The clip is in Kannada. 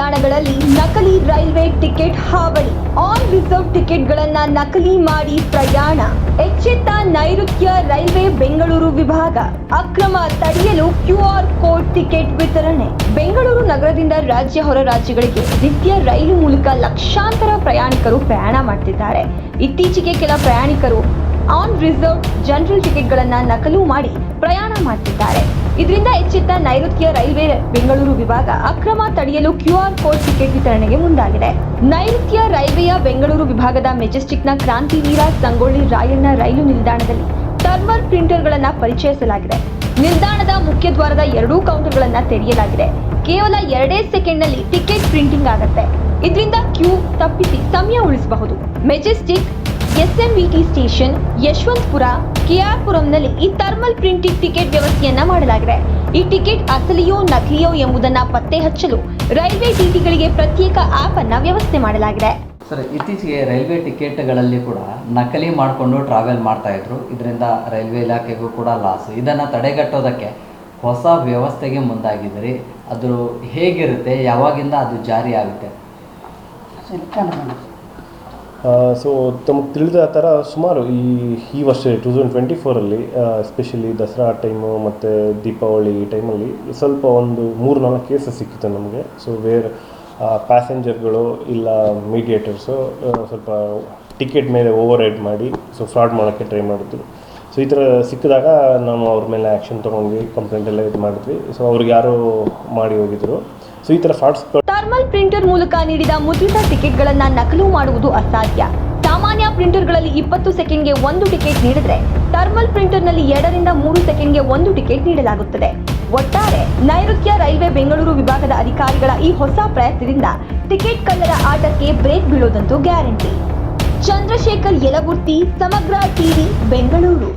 ನಕಲಿ ರೈಲ್ವೆ ಟಿಕೆಟ್ ಹಾವಳಿ. ಆನ್ ರಿಸರ್ವ್ ಟಿಕೆಟ್ಗಳನ್ನ ನಕಲಿ ಮಾಡಿ ಪ್ರಯಾಣ. ಎಚ್ಚೆತ್ತ ನೈಋತ್ಯ ರೈಲ್ವೆ ಬೆಂಗಳೂರು ವಿಭಾಗ. ಅಕ್ರಮ ತಡೆಯಲು ಕ್ಯೂಆರ್ ಕೋಡ್ ಟಿಕೆಟ್ ವಿತರಣೆ. ಬೆಂಗಳೂರು ನಗರದಿಂದ ರಾಜ್ಯ ಹೊರ ರಾಜ್ಯಗಳಿಗೆ ನಿತ್ಯ ರೈಲು ಮೂಲಕ ಲಕ್ಷಾಂತರ ಪ್ರಯಾಣಿಕರು ಪ್ರಯಾಣ ಮಾಡ್ತಿದ್ದಾರೆ. ಇತ್ತೀಚೆಗೆ ಕೆಲ ಪ್ರಯಾಣಿಕರು ಆನ್ ರಿಸರ್ವ್ ಜನರಲ್ ಟಿಕೆಟ್ಗಳನ್ನ ನಕಲು ಮಾಡಿ ಪ್ರಯಾಣ ಮಾಡ್ತಿದ್ದಾರೆ. ಇದರಿಂದ ಎಚ್ಚೆತ್ತ ನೈಋತ್ಯ ರೈಲ್ವೆ ಬೆಂಗಳೂರು ವಿಭಾಗ ಅಕ್ರಮ ತಡೆಯಲು ಕ್ಯೂಆರ್ ಕೋಡ್ ಟಿಕೆಟ್ ವಿತರಣೆಗೆ ಮುಂದಾಗಿದೆ. ನೈಋತ್ಯ ರೈಲ್ವೆಯ ಬೆಂಗಳೂರು ವಿಭಾಗದ ಮೆಜೆಸ್ಟಿಕ್ನ ಕ್ರಾಂತಿವೀರ ಸಂಗೊಳ್ಳಿ ರಾಯಣ್ಣ ರೈಲು ನಿಲ್ದಾಣದಲ್ಲಿ ಥರ್ಮಲ್ ಪ್ರಿಂಟರ್ಗಳನ್ನ ಪರಿಚಯಿಸಲಾಗಿದೆ. ನಿಲ್ದಾಣದ ಮುಖ್ಯ ದ್ವಾರದ ಎರಡೂ ಕೌಂಟರ್ಗಳನ್ನ ತೆರೆಯಲಾಗಿದೆ. ಕೇವಲ ಎರಡೇ ಸೆಕೆಂಡ್ನಲ್ಲಿ ಟಿಕೆಟ್ ಪ್ರಿಂಟಿಂಗ್ ಆಗುತ್ತೆ. ಇದರಿಂದ ಕ್ಯೂ ತಪ್ಪಿಸಿ ಸಮಯ ಉಳಿಸಬಹುದು. ಮೆಜೆಸ್ಟಿಕ್ ಎಸ್ಎಂವಿಟಿ ಸ್ಟೇಷನ್ ಯಶವಂತಪುರ, ಕೆಆರ್ಪುರಂನಲ್ಲಿ ಈ ಥರ್ಮಲ್ ಪ್ರಿಂಟಿಂಗ್ ಟಿಕೆಟ್ ವ್ಯವಸ್ಥೆಯನ್ನ ಮಾಡಲಾಗಿದೆ. ಈ ಟಿಕೆಟ್ ಅಸಲಿಯೋ ನಕಲಿಯೋ ಎಂಬುದನ್ನ ಪತ್ತೆ ಹಚ್ಚಲು ರೈಲ್ವೆ ಟಿಟಿಗಳಿಗೆ ಪ್ರತ್ಯೇಕ ಆಪ್ ಅನ್ನ ವ್ಯವಸ್ಥೆ ಮಾಡಲಾಗಿದೆ. ಸರ್ ಇತ್ತೀಚೆಗೆ ರೈಲ್ವೆ ಟಿಕೆಟ್ಗಳಲ್ಲಿ ಕೂಡ ನಕಲಿ ಮಾಡಿಕೊಂಡು ಟ್ರಾವೆಲ್ ಮಾಡ್ತಾ ಇದ್ರು. ಇದರಿಂದ ರೈಲ್ವೆ ಇಲಾಖೆಗೂ ಕೂಡ ಲಾಸ್ ಇದನ್ನು ತಡೆಗಟ್ಟೋದಕ್ಕೆ ಹೊಸ ವ್ಯವಸ್ಥೆಗೆ ಮುಂದಾಗಿದ್ದೀರಿ. ಅದು ಹೇಗಿರುತ್ತೆ? ಯಾವಾಗಿಂದ ಅದು ಜಾರಿ ಆಗುತ್ತೆ? ಸೊ ತಮಗೆ ತಿಳಿದ ಥರ ಸುಮಾರು ಈ ಈ ವರ್ಷ ಟೂ ತೌಸಂಡ್ ಟ್ವೆಂಟಿ ಫೋರಲ್ಲಿ ಎಸ್ಪೆಷಲಿ ದಸರಾ ಟೈಮು ಮತ್ತು ದೀಪಾವಳಿ ಟೈಮಲ್ಲಿ ಸ್ವಲ್ಪ ಒಂದು ಮೂರು ನಾಲ್ಕು ಕೇಸಸ್ ಸಿಕ್ಕಿತ್ತು ನಮಗೆ. ಸೊ ವೇರ್ ಪ್ಯಾಸೆಂಜರ್ಗಳು ಇಲ್ಲ ಮೀಡಿಯೇಟರ್ಸು ಸ್ವಲ್ಪ ಟಿಕೆಟ್ ಮೇಲೆ ಓವರ್ ರೈಡ್ ಮಾಡಿ ಸೊ ಫ್ರಾಡ್ ಮಾಡೋಕ್ಕೆ ಟ್ರೈ ಮಾಡಿದ್ವಿ. ಸೊ ಈ ಥರ ಸಿಕ್ಕಿದಾಗ ನಾವು ಅವ್ರ ಮೇಲೆ ಆ್ಯಕ್ಷನ್ ತೊಗೊಂಡ್ವಿ ಕಂಪ್ಲೇಂಟ್ ಎಲ್ಲ ಇದು ಮಾಡಿದ್ವಿ. ಸೊ ಅವ್ರಿಗೆ ಯಾರು ಮಾಡಿ ಹೋಗಿದ್ರು. ಸೊ ಈ ಥರ ಫ್ರಾಡ್ಸ್ ಥರ್ಮಲ್ ಪ್ರಿಂಟರ್ ಮೂಲಕ ನೀಡಿದ ಮುದ್ರಿತ ಟಿಕೆಟ್ಗಳನ್ನು ನಕಲು ಮಾಡುವುದು ಅಸಾಧ್ಯ. ಸಾಮಾನ್ಯ ಪ್ರಿಂಟರ್ಗಳಲ್ಲಿ ಇಪ್ಪತ್ತು ಸೆಕೆಂಡ್ಗೆ ಒಂದು ಟಿಕೆಟ್ ನೀಡಿದ್ರೆ ಥರ್ಮಲ್ ಪ್ರಿಂಟರ್ನಲ್ಲಿ ಎರಡರಿಂದ ಮೂರು ಸೆಕೆಂಡ್ಗೆ ಒಂದು ಟಿಕೆಟ್ ನೀಡಲಾಗುತ್ತದೆ. ಒಟ್ಟಾರೆ ನೈಋತ್ಯ ರೈಲ್ವೆ ಬೆಂಗಳೂರು ವಿಭಾಗದ ಅಧಿಕಾರಿಗಳ ಈ ಹೊಸ ಪ್ರಯತ್ನದಿಂದ ಟಿಕೆಟ್ ಕಲ್ಲರ ಆಟಕ್ಕೆ ಬ್ರೇಕ್ ಬೀಳೋದಂತೂ ಗ್ಯಾರಂಟಿ. ಚಂದ್ರಶೇಖರ್ ಯಲಗುರ್ತಿ, ಸಮಗ್ರ ಟಿವಿ, ಬೆಂಗಳೂರು.